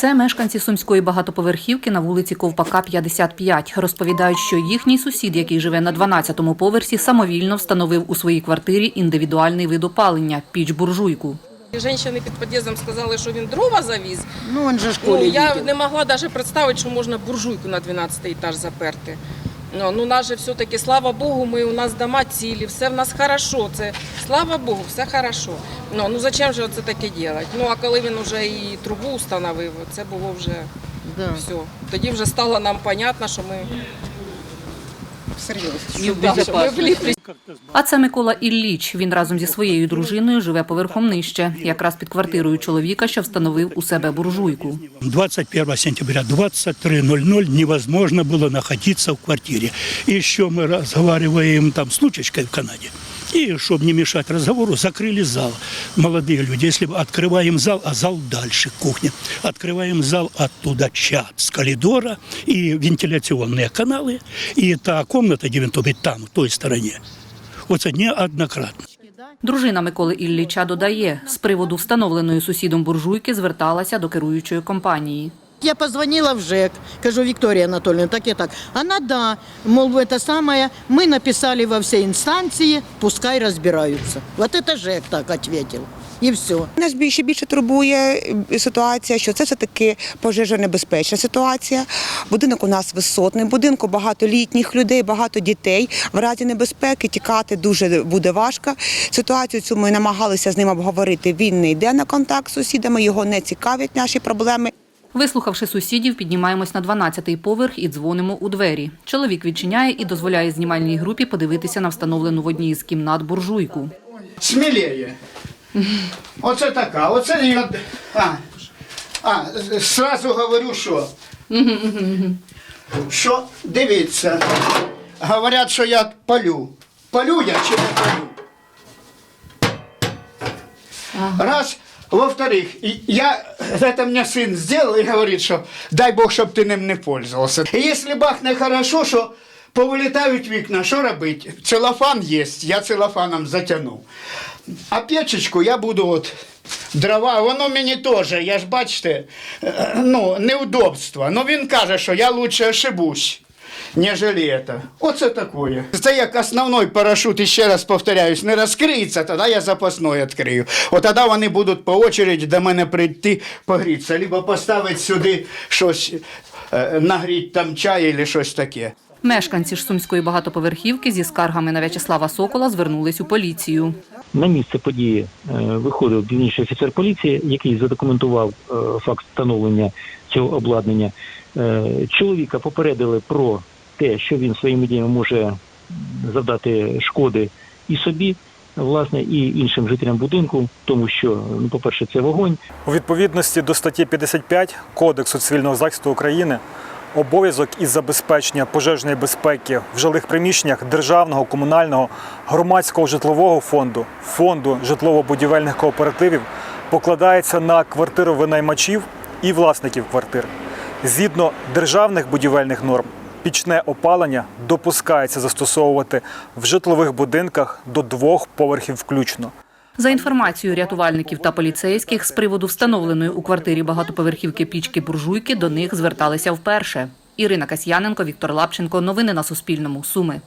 Це мешканці сумської багатоповерхівки на вулиці Ковпака 55. Розповідають, що їхній сусід, який живе на 12-му поверсі, самовільно встановив у своїй квартирі індивідуальний вид опалення – піч-буржуйку. Женщини під під'їздом сказали, що він дрова завіз. Ну, він же школі Ну, я не могла навіть представити, що можна буржуйку на 12 етаж заперти. Ну, ну, нас же все-таки, слава Богу, ми, у нас дома цілі, все в нас хорошо. Це, слава Богу, все хорошо. Ну, ну зачем же це таке робити? Ну, а коли він вже і трубу встановив, це було вже Да. все. Тоді вже стало нам понятно, що ми, Вліпли. А це Микола Ілліч. Він разом зі своєю дружиною живе поверхом нижче, якраз під квартирою чоловіка, що встановив у себе буржуйку. 21 сентября 23.00 невозможно було находиться в квартирі. І що ми розмовляємо там з Лучечкою в Канаде. И, чтобы не мешать разговору, закрыли зал. Молодые люди, если бы открываем зал, а зал дальше, кухня. Открываем зал, оттуда чат с коридора и вентиляционные каналы. И та комната, где він тобі там, в той стороне. Оце неоднократно. Дружина Миколи Ілліча додає, з приводу встановленої сусідом буржуйки зверталася до керуючої компанії. Я позвонила в ЖЭК, кажу, Виктория Анатольевна, так и так. Она, да, мол, это самое, мы написали во все инстанции, пускай разбираются. Вот это ЖЭК так ответил. И все. Нас більше більше турбує е, ситуація, що це все таки пожежонебезпечна ситуація. Будинок у нас висотний, в будинку багато літніх людей, багато дітей. В разі небезпеки тікати дуже буде важко. Ситуацію цю ми намагалися з ним обговорити. Він не йде на контакт з сусідами, його не цікавлять наші проблеми. Вислухавши сусідів, піднімаємось на 12-й поверх і дзвонимо у двері. Чоловік відчиняє і дозволяє знімальній групі подивитися на встановлену в одній із кімнат буржуйку. Сміліє. Оце така, оце я. А, а, сразу говорю, що. Що, дивіться. Говорять, що я палю. Палю я чи не палю? Раз. Во-вторых, и я, это мне сын сделал и говорит, что дай Бог, щоб ти ним не пользовался. І якщо бахне хорошо, що повилітають вікна, що робити? Целофан є, я целофаном затягнув. А печечку я буду от дрова, воно мені теж, я ж бачите, е, ну, неудобство. Ну він каже, що я лучше ошибусь. Нежели это. Оце такое. Це як основной парашут, і ще раз повторяюсь, не розкриється, тоді я запасной відкрию. От тоді вони будуть по очереди до мене прийти погрітися, либо поставити сюди щось, е, нагріти там чай або щось таке. Мешканці ж сумської багатоповерхівки зі скаргами на В'ячеслава Сокола звернулись у поліцію. На місце події е, виходив дільничний офіцер поліції, який задокументував е, факт встановлення цього обладнання. Е, Чоловіка попередили про те, що він своїми діями може завдати шкоди і собі, власне, і іншим жителям будинку, тому що, ну, по-перше, це вогонь. У відповідності до статті 55 Кодексу цивільного захисту України обов'язок із забезпечення пожежної безпеки в жилих приміщеннях державного, комунального, громадського житлового фонду, фонду житлово-будівельних кооперативів покладається на квартировинаймачів і власників квартир. Згідно державних будівельних норм, пічне опалення допускається застосовувати в житлових будинках до двох поверхів включно. За інформацією рятувальників та поліцейських, з приводу встановленої у квартирі багатоповерхівки пічки буржуйки до них зверталися вперше. Ірина Касьяненко, Віктор Лапченко. Новини на Суспільному. Суми.